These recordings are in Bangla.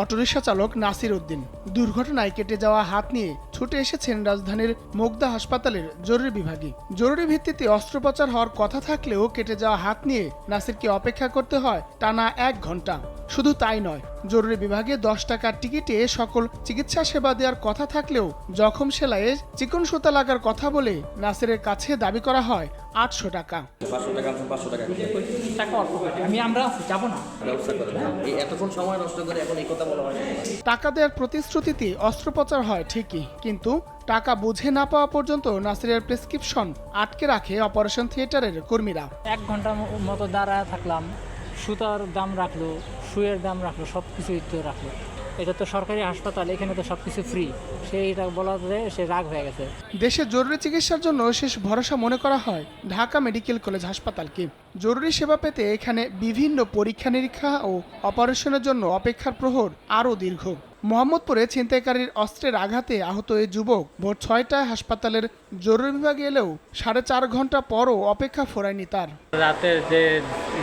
অটোরিকশা চালক নাসির উদ্দিন। দুর্ঘটনায় কেটে যাওয়া হাত নিয়ে ছুটে এসেছেন রাজধানীর মোগদা হাসপাতালের জরুরি বিভাগে। জরুরি ভিত্তিতে অস্ত্রোপচার হওয়ার কথা থাকলেও কেটে যাওয়া হাত নিয়ে নাসিরকে অপেক্ষা করতে হয় টানা এক ঘণ্টা শুধু তাই নয় জরুরি বিভাগে দশ টাকার টিকিটে সকল চিকিৎসা সেবা দেওয়ার কথা থাকলেও জখম সেলাইয়ে চিকন সুতা লাগার কথা বলে নাসিরের কাছে দাবি করা হয় আটশো টাকা। পাঁচশো টাকা পাঁচশো টাকা টাকা অল্প আমি আমরা যাব না। এই এতক্ষণ সময় নষ্ট করে এখন এই কথা বলা হয় টাকা দেওয়ার প্রতিশ্রুতিতে অস্ত্রোপচার হয় ঠিকই কিন্তু টাকা বুঝে না পাওয়া পর্যন্ত নাসিরের প্রেসক্রিপশন আটকে রাখে অপারেশন থিয়েটারের কর্মীরা। এক ঘণ্টা মতো দাঁড়ায় থাকলাম সুতার দাম রাখল শুয়ের দাম রাখল সব কিছু তো রাখল। এটা তো সরকারি হাসপাতাল, এখানে তো সব কিছু ফ্রি সেইটা বলাতে সে রাগ হয়ে গেছে। দেশে জরুরি চিকিৎসার জন্য শেষ ভরসা মনে করা হয় ঢাকা মেডিকেল কলেজ হাসপাতালকে। জরুরি সেবা পেতে এখানে বিভিন্ন পরীক্ষা নিরীক্ষা ও অপারেশনের জন্য অপেক্ষার প্রহর আরও দীর্ঘ। মোহাম্মদপুরে ছিনতাইকারীর অস্ত্রের আঘাতে আহত এই যুবক ভোর ছয়টায় হাসপাতালের জরুরি বিভাগে এলেও সাড়ে চার ঘণ্টা পরও অপেক্ষা ফোরায়নি তার। রাতের যে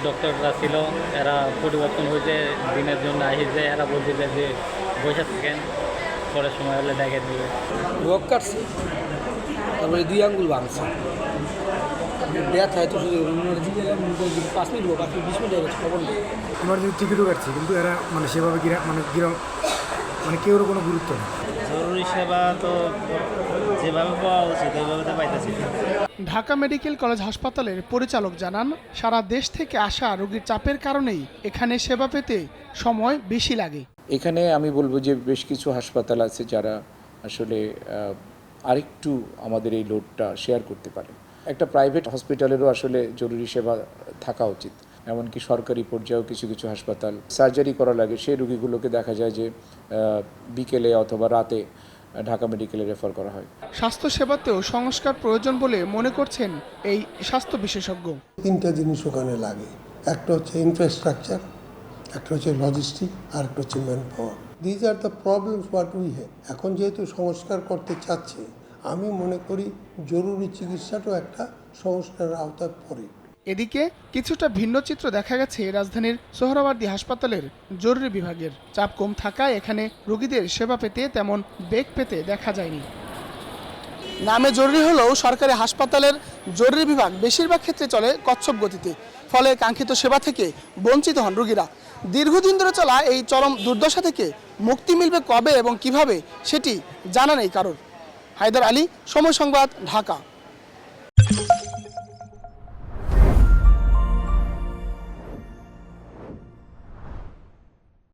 ডক্টররা ছিল এরা পরিবর্তন হয়েছে দিনের জন্য আসছে এরা বলছে যে বসে থাকেন পরে সময় হলে দেখে দেবে। রোগ কাটছে তারপরে দুই আঙ্গুল ভাঙছে। ব্যথা হয়তো শুধু পাঁচ মিনিট হোক পাঁচ মিনিট বিশ মিনিট হয়ে গেছে খবর নেই। আমার যদি টিকিটও কাটছি কিন্তু এরা মানে সেভাবে গিরা মানে গিরা মানে কেউর কোনো গুরুত্ব নেই। জরুরি সেবা তো যেভাবে পাওয়া উচিত ওইভাবে তো পাইতেছি ঢাকা মেডিকেল কলেজ হাসপাতালের পরিচালক জানান সারা দেশ থেকে আসা রোগীর চাপের কারণেই এখানে সেবা পেতে সময় বেশি লাগে। এখানে আমি বলব যে বেশ কিছু হাসপাতাল আছে যারা আসলে আরেকটু আমাদের এই লোডটা শেয়ার করতে পারে। একটা প্রাইভেট হসপিটালেরও আসলে জরুরি সেবা থাকা উচিত। এমনকি সরকারি পর্যায়েও কিছু কিছু হাসপাতাল সার্জারি করা লাগে সেই রুগীগুলোকে দেখা যায় যে বিকেলে অথবা রাতে ঢাকা মেডিকেলে রেফার করা হয়। স্বাস্থ্য সেবাতেও সংস্কার প্রয়োজন বলে মনে করছেন এই স্বাস্থ্য বিশেষজ্ঞ। তিনটা জিনিস ওখানে লাগে। একটা হচ্ছে ইনফ্রাস্ট্রাকচার একটা হচ্ছে লজিস্টিক আর একটা হচ্ছে man power these are the problems what we have এখন যেহেতু সংস্কার করতে চাচ্ছে আমি মনে করি জরুরি চিকিৎসাটাও একটা সংস্কারের আওতায় পড়ে। এদিকে কিছুটা ভিন্ন চিত্র দেখা গেছে রাজধানীর সোহরাওয়ার্দী হাসপাতালের জরুরি বিভাগের। চাপ কম থাকায় এখানে রোগীদের সেবা পেতে তেমন বেগ পেতে দেখা যায়নি। নামে জরুরি হলেও সরকারি হাসপাতালের জরুরি বিভাগ বেশিরভাগ ক্ষেত্রে চলে কচ্ছপ গতিতে। ফলে কাঙ্ক্ষিত সেবা থেকে বঞ্চিত হন রোগীরা। দীর্ঘদিন ধরে চলা এই চরম দুর্দশা থেকে মুক্তি মিলবে কবে এবং কীভাবে সেটি জানা নেই কারোর। হায়দার আলী সময় সংবাদ ঢাকা।